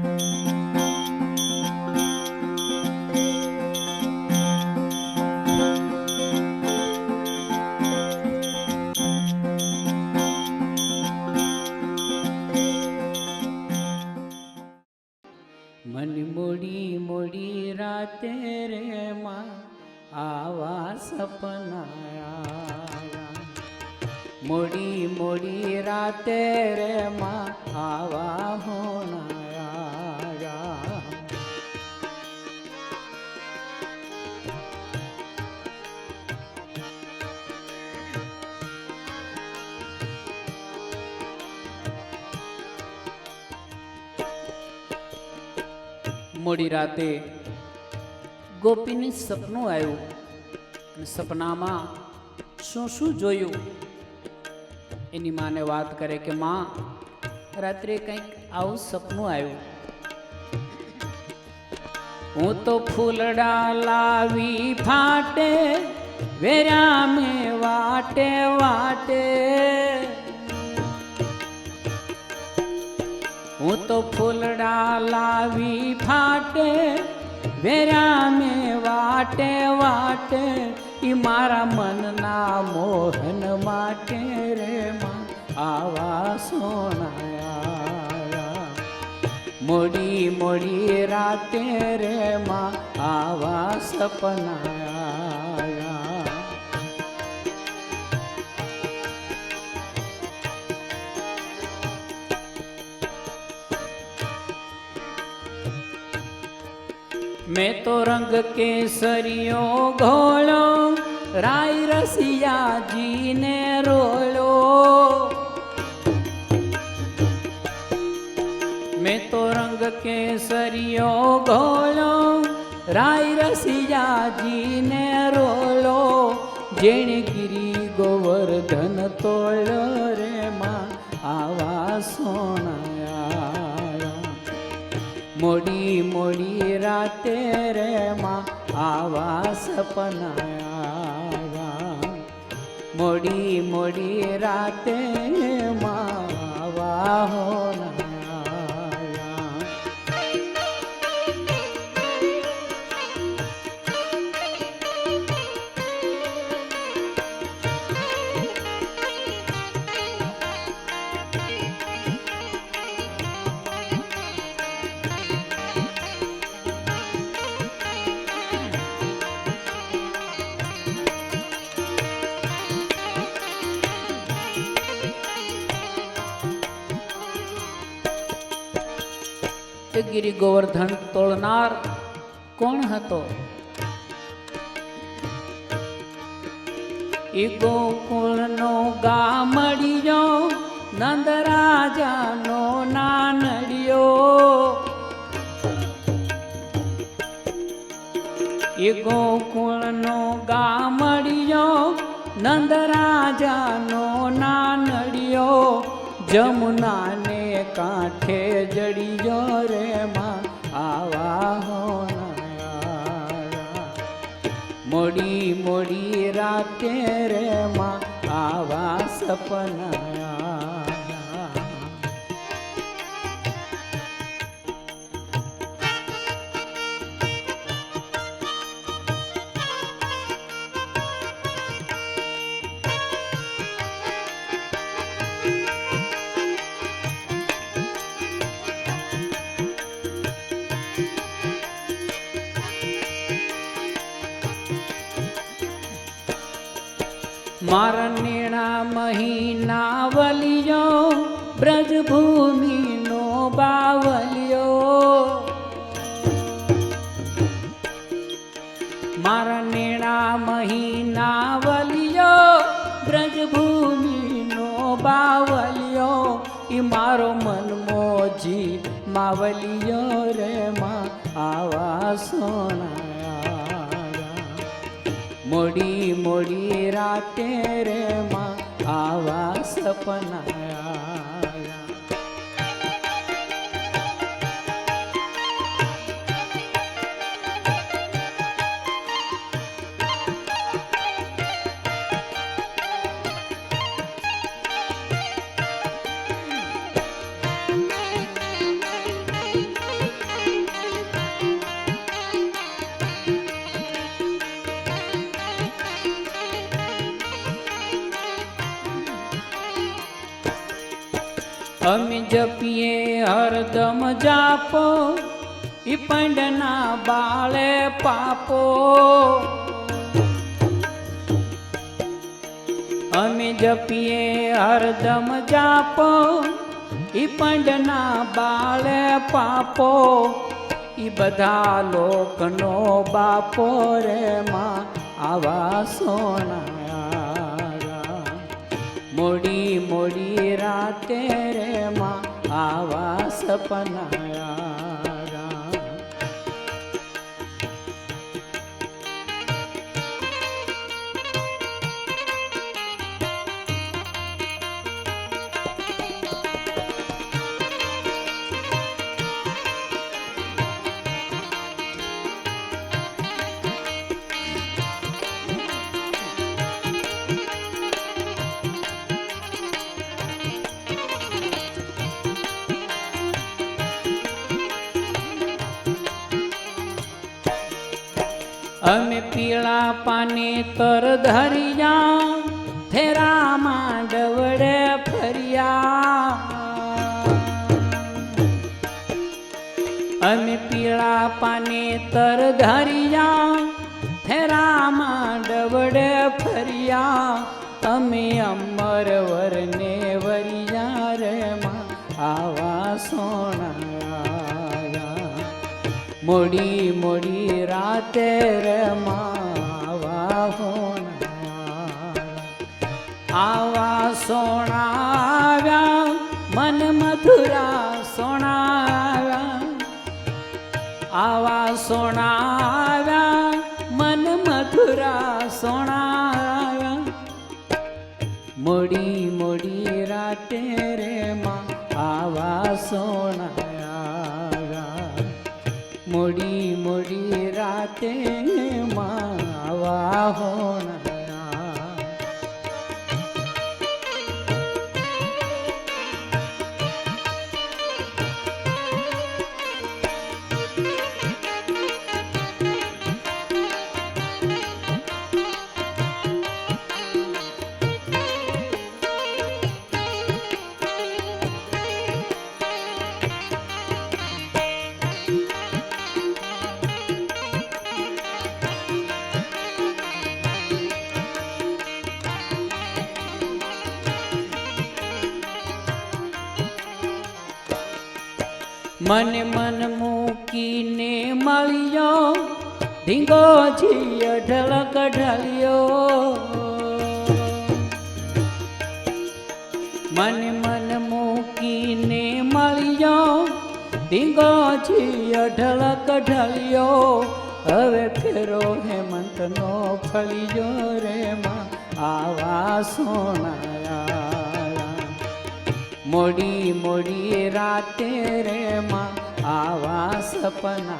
મન મોડી મોડી રાતે રે માં આવા સપના. મોડી મોડી રાતે રે માં આવા હોનાયા મોડી રાતે ગોપીને સપનું આવ્યું સપનામાં શું શું જોયું? એની માને વાત કરે કે, માં, રાત્રે કંઈક આવું સપનું આવ્યું. હું તો ફૂલડા લાવી ફાટે વેરા મે વાટે વાટે. હું તો ફૂલડા લાવી ફાટે, વેરા મે વાટે વાટે, ઈ મારા મનના મોહન માટે રે માં. આવા સોનાયા, મોડી મોડી રાતે રે માં, આવા સપનાયા. મેં તો રંગ કેસરીઓ ઘોળો રાય રસિયાજીને રોળો. મેં તો રંગ કેસરીઓ ઘોળો રાય રસિયાજીને રોળો. જેણે ગિરી ગોવર્ધન તોળ રે આવા સોનાયા મોડી મોડી રાતે રે માં આવા સપના મોડી મોડી રાતે માં આવા હોનાયા ગિરી ગોવર્ધન તોડનાર કોણ હતો? એ ગોકુળનો ગામડિયો નંદ રાજાનો નાનડિયો. એ ગોકુળનો ગામડિયો નંદ રાજાનો નાનડિયો. જમુનાને કાંઠે જડિયો રે મોડી મોડી રાતે રે માં આવા સપનાયા મારા મહિનાવલિયો મહિના વલિયો બ્રજભૂમિનો બાવલિયો. મારનેણા મહિનાવલિયો મહિના વલિયો બ્રજભૂમિનો બાવલિયો. એ મારો મનમોજી માવલિયો રે માં આવા સોનાયા મોડી મોડી રાતે રે માં આવા સપનાયા અમે જપીએ હરદમ જાપો, ઈ પંડના બાળે પાપો. અમે જપીએ હરદમ જાપો, ઈ પંડના બાળે પાપો. ઈ બધા લોકનો બાપો રે માં આવા સોનારા મોડી મોડી રાતે રે માં આવા સપનાયા અમે પીળા પાને તર ધરિયા થેરા માંડવડે ફર્યા. અમે પીળા પાને તર ધરિયા થેરા માંડવડે ફર્યા. અમે અમર વરને વરિયા રે માં, આવા સોના મોડી મોડી રાતે રમાવા માવા હોણા આવા સોણાવ્યા, મન મથુરા સોણાવ્યા. આવા સોણાવ્યા, મન મથુરા સોણાવ્યા. મોડી મોડી રાતે રે માં આવા સોણાવ્યા મોડી રાતે માવા હોણા મને મન મૂકીને મળ્યો ધીંગો જી અઢળ કઢલ્યો મને મન મૂકીને મળ્યો ધીંગો જી અઢળ કઢલ્યો હવે ફેરો હેમંતનો ફળિયો રે માં, આવા સોનાયા મોડી મોડી રાતે રે માં આવા સપના.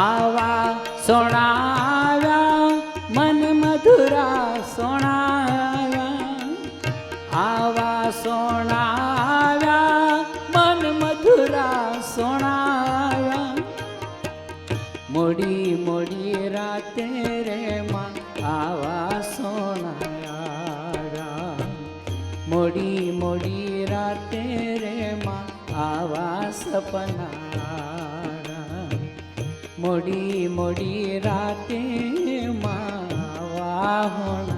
આવા સોણાવ્યા મન મધુરા સોણાવ્યા આવા સોણાવ્યા મન મધુરા સોણાવ્યા મોડી મોડી રાતે રે માં આવા સોનાયા મોડી મોડી રાતે રે માં આવા સપના મોડી મોડી રાતે માં આવા હોણા